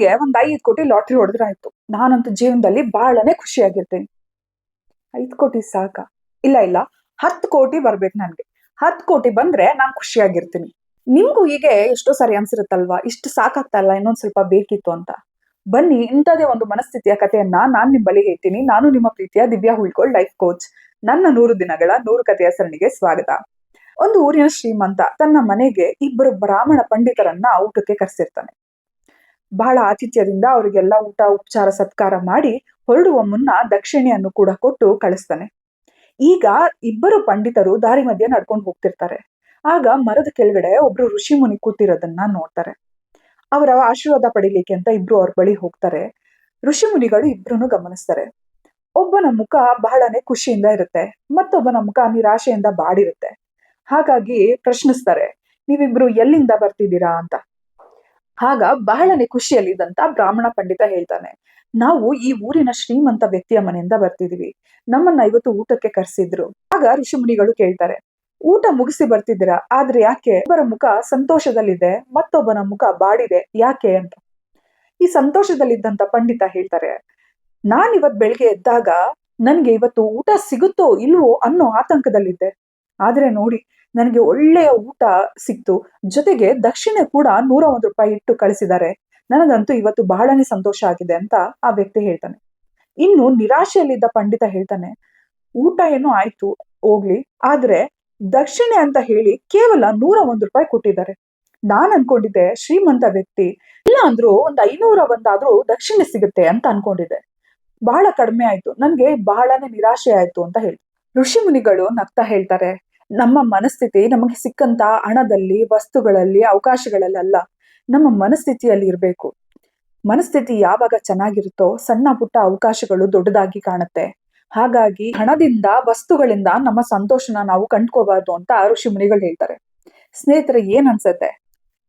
ನನಗೆ ಒಂದ್ ಐದು ಕೋಟಿ ಲಾಟ್ರಿ ಹೊಡೆದ್ರೆ ಆಯ್ತು ನಾನಂತೂ ಜೀವನದಲ್ಲಿ ಬಹಳನೇ ಖುಷಿಯಾಗಿರ್ತೀನಿ. ಐದು ಕೋಟಿ ಸಾಕ. ಇಲ್ಲ ಇಲ್ಲ. ಹತ್ತು ಕೋಟಿ ಬರ್ಬೇಕು ನನಗೆ. ಹತ್ತು ಕೋಟಿ ಬಂದ್ರೆ ನಾನು ಖುಷಿಯಾಗಿರ್ತೀನಿ. ನಿಮ್ಗೂ ಹೀಗೆ ಎಷ್ಟೋ ಸಾರಿ ಅನ್ಸಿರುತ್ತಲ್ವಾ? ಇಷ್ಟು ಸಾಕಾಗ್ತಲ್ಲ ಇನ್ನೊಂದ್ ಸ್ವಲ್ಪ ಬೇಕಿತ್ತು ಅಂತ. ಬನ್ನಿ ಇಂಥದೇ ಒಂದು ಮನಸ್ಥಿತಿಯ ಕಥೆಯನ್ನ ನಾನ್ ನಿಮ್ ಬಳಿ ಹೇಳ್ತೀನಿ. ನಾನು ನಿಮ್ಮ ಪ್ರೀತಿಯ ದಿವ್ಯಾ ಹುಳ್ಕೋಳ್, ಲೈಫ್ ಕೋಚ್. ನನ್ನ ನೂರು ದಿನಗಳ ನೂರು ಕಥೆಯ ಸರಣಿಗೆ ಸ್ವಾಗತ. ಒಂದು ಊರಿನ ಶ್ರೀಮಂತ ತನ್ನ ಮನೆಗೆ ಇಬ್ಬರು ಬ್ರಾಹ್ಮಣ ಪಂಡಿತರನ್ನ ಊಟಕ್ಕೆ ಕರೆಸಿರ್ತಾನೆ. ಬಹಳ ಆತಿಥ್ಯದಿಂದ ಅವರಿಗೆಲ್ಲ ಊಟ, ಉಪಚಾರ, ಸತ್ಕಾರ ಮಾಡಿ ಹೊರಡುವ ಮುನ್ನ ದಕ್ಷಿಣೆಯನ್ನು ಕೂಡ ಕೊಟ್ಟು ಕಳಿಸ್ತಾನೆ. ಈಗ ಇಬ್ಬರು ಪಂಡಿತರು ದಾರಿ ಮಧ್ಯೆ ನಡ್ಕೊಂಡು ಹೋಗ್ತಿರ್ತಾರೆ. ಆಗ ಮರದ ಕೆಳಗಡೆ ಒಬ್ರು ಋಷಿ ಮುನಿ ಕೂತಿರೋದನ್ನ ನೋಡ್ತಾರೆ. ಅವರ ಆಶೀರ್ವಾದ ಪಡಿಲಿಕ್ಕೆ ಅಂತ ಇಬ್ರು ಅವ್ರ ಬಳಿ ಹೋಗ್ತಾರೆ. ಋಷಿ ಮುನಿಗಳು ಇಬ್ರು ಗಮನಿಸ್ತಾರೆ. ಒಬ್ಬನ ಮುಖ ಬಹಳನೇ ಖುಷಿಯಿಂದ ಇರುತ್ತೆ, ಮತ್ತೊಬ್ಬನ ಮುಖ ನಿರಾಶೆಯಿಂದ ಬಾಡಿರುತ್ತೆ. ಹಾಗಾಗಿ ಪ್ರಶ್ನಿಸ್ತಾರೆ, ನೀವಿಬ್ರು ಎಲ್ಲಿಂದ ಬರ್ತಿದ್ದೀರಾ? ಅಂತ. ಆಗ ಬಹಳನೇ ಖುಷಿಯಲ್ಲಿದ್ದಂತ ಬ್ರಾಹ್ಮಣ ಪಂಡಿತ ಹೇಳ್ತಾನೆ, ನಾವು ಈ ಊರಿನ ಶ್ರೀಮಂತ ವ್ಯಕ್ತಿಯ ಮನೆಯಿಂದ ಬರ್ತಿದೀವಿ. ನಮ್ಮನ್ನ ಇವತ್ತು ಊಟಕ್ಕೆ ಕರೆಸಿದ್ರು. ಆಗ ಋಷಿಮುನಿಗಳು ಕೇಳ್ತಾರೆ, ಊಟ ಮುಗಿಸಿ ಬರ್ತಿದ್ದೀರಾ? ಆದ್ರೆ ಯಾಕೆ? ಒಬ್ಬರ ಮುಖ ಸಂತೋಷದಲ್ಲಿದೆ, ಮತ್ತೊಬ್ಬನ ಮುಖ ಬಾಡಿದೆ, ಯಾಕೆ? ಅಂತ. ಈ ಸಂತೋಷದಲ್ಲಿದ್ದಂತ ಪಂಡಿತ ಹೇಳ್ತಾರೆ ನಾನ್ ಇವತ್ ಬೆಳಿಗ್ಗೆ ಎದ್ದಾಗ ನನ್ಗೆ ಇವತ್ತು ಊಟ ಸಿಗುತ್ತೋ ಇಲ್ವೋ ಅನ್ನೋ ಆತಂಕದಲ್ಲಿದ್ದೆ. ಆದ್ರೆ ನೋಡಿ ನನಗೆ ಒಳ್ಳೆಯ ಊಟ ಸಿಕ್ತು. ಜೊತೆಗೆ ದಕ್ಷಿಣೆ ಕೂಡ ನೂರ ಒಂದು ರೂಪಾಯಿ ಇಟ್ಟು ಕಳಿಸಿದ್ದಾರೆ. ನನಗಂತೂ ಇವತ್ತು ಬಹಳನೇ ಸಂತೋಷ ಆಗಿದೆ ಅಂತ ಆ ವ್ಯಕ್ತಿ ಹೇಳ್ತಾನೆ. ಇನ್ನು ನಿರಾಶೆಯಲ್ಲಿದ್ದ ಪಂಡಿತ ಹೇಳ್ತಾನೆ, ಊಟ ಏನು ಆಯ್ತು, ಹೋಗ್ಲಿ. ಆದ್ರೆ ದಕ್ಷಿಣೆ ಅಂತ ಹೇಳಿ ಕೇವಲ ನೂರ ಒಂದು ರೂಪಾಯಿ ಕೊಟ್ಟಿದ್ದಾರೆ. ನಾನ್ ಅನ್ಕೊಂಡಿದ್ದೆ ಶ್ರೀಮಂತ ವ್ಯಕ್ತಿ, ಇಲ್ಲ ಅಂದ್ರೂ ಒಂದ್ ಐನೂರ ಒಂದಾದ್ರೂ ದಕ್ಷಿಣೆ ಸಿಗುತ್ತೆ ಅಂತ ಅನ್ಕೊಂಡಿದ್ದೆ. ಬಹಳ ಕಡಿಮೆ ಆಯ್ತು. ನನ್ಗೆ ಬಹಳನೇ ನಿರಾಶೆ ಆಯ್ತು ಅಂತ ಹೇಳಿ ಋಷಿ ಮುನಿಗಳು ನಗ್ತಾ ಹೇಳ್ತಾರೆ. ನಮ್ಮ ಮನಸ್ಥಿತಿ ನಮಗೆ ಸಿಕ್ಕಂತ ಹಣದಲ್ಲಿ, ವಸ್ತುಗಳಲ್ಲಿ ಅವಕಾಶಗಳಲ್ಲ ನಮ್ಮ ಮನಸ್ಥಿತಿಯಲ್ಲಿ ಇರಬೇಕು. ಮನಸ್ಥಿತಿ ಯಾವಾಗ ಚೆನ್ನಾಗಿರುತ್ತೋ ಸಣ್ಣ ಪುಟ್ಟ ಅವಕಾಶಗಳು ದೊಡ್ಡದಾಗಿ ಕಾಣುತ್ತೆ. ಹಾಗಾಗಿ ಹಣದಿಂದ, ವಸ್ತುಗಳಿಂದ ನಮ್ಮ ಸಂತೋಷನ ನಾವು ಕಂಡ್ಕೋಬಾರ್ದು ಅಂತ ಋಷಿ ಮುನಿಗಳು ಹೇಳ್ತಾರೆ. ಸ್ನೇಹಿತರೆ, ಏನ್ ಅನ್ಸತ್ತೆ?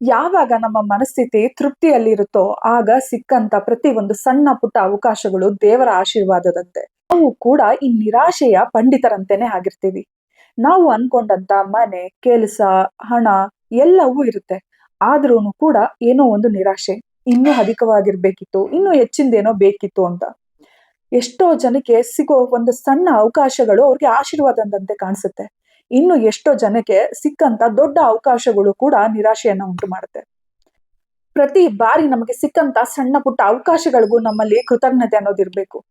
ಯಾವಾಗ ನಮ್ಮ ಮನಸ್ಥಿತಿ ತೃಪ್ತಿಯಲ್ಲಿರುತ್ತೋ ಆಗ ಸಿಕ್ಕಂತ ಪ್ರತಿ ಒಂದು ಸಣ್ಣ ಪುಟ್ಟ ಅವಕಾಶಗಳು ದೇವರ ಆಶೀರ್ವಾದದಂತೆ. ನಾವು ಕೂಡ ಈ ನಿರಾಶೆಯ ಪಂಡಿತರಂತೆನೆ ಆಗಿರ್ತೀವಿ. ನಾವು ಅನ್ಕೊಂಡಂತ ಮನೆ, ಕೆಲಸ, ಹಣ ಎಲ್ಲವೂ ಇರುತ್ತೆ. ಆದ್ರೂ ಕೂಡ ಏನೋ ಒಂದು ನಿರಾಶೆ, ಇನ್ನೂ ಅಧಿಕವಾಗಿರ್ಬೇಕಿತ್ತು, ಇನ್ನೂ ಹೆಚ್ಚಿಂದೇನೋ ಬೇಕಿತ್ತು ಅಂತ. ಎಷ್ಟೋ ಜನಕ್ಕೆ ಸಿಗೋ ಒಂದು ಸಣ್ಣ ಅವಕಾಶಗಳು ಅವ್ರಿಗೆ ಆಶೀರ್ವಾದದಂತೆ ಕಾಣಿಸುತ್ತೆ. ಇನ್ನು ಎಷ್ಟೋ ಜನಕ್ಕೆ ಸಿಕ್ಕಂತ ದೊಡ್ಡ ಅವಕಾಶಗಳು ಕೂಡ ನಿರಾಶೆಯನ್ನ ಉಂಟು ಮಾಡುತ್ತೆ. ಪ್ರತಿ ಬಾರಿ ನಮಗೆ ಸಿಕ್ಕಂತ ಸಣ್ಣ ಪುಟ್ಟ ಅವಕಾಶಗಳಿಗೂ ನಮ್ಮಲ್ಲಿ ಕೃತಜ್ಞತೆ ಅನ್ನೋದಿರ್ಬೇಕು.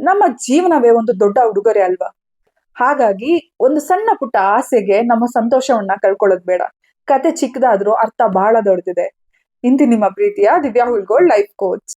ನಮ್ಮ ಜೀವನವೇ ಒಂದು ದೊಡ್ಡ ಉಡುಗೊರೆ ಅಲ್ವಾ? ಹಾಗಾಗಿ ಒಂದು ಸಣ್ಣ ಪುಟ್ಟ ಆಸೆಗೆ ನಮ್ಮ ಸಂತೋಷವನ್ನ ಕಳ್ಕೊಳ್ಳೋದು ಬೇಡ. ಕತೆ ಚಿಕ್ಕದಾದ್ರೂ ಅರ್ಥ ಬಹಳ ದೊಡ್ಡದಿದೆ. ಇಂತಿ ನಿಮ್ಮ ಪ್ರೀತಿಯ ದಿವ್ಯಾ ಹುಲ್ಗೋಳ್ ಲೈಫ್ ಕೋಚ್.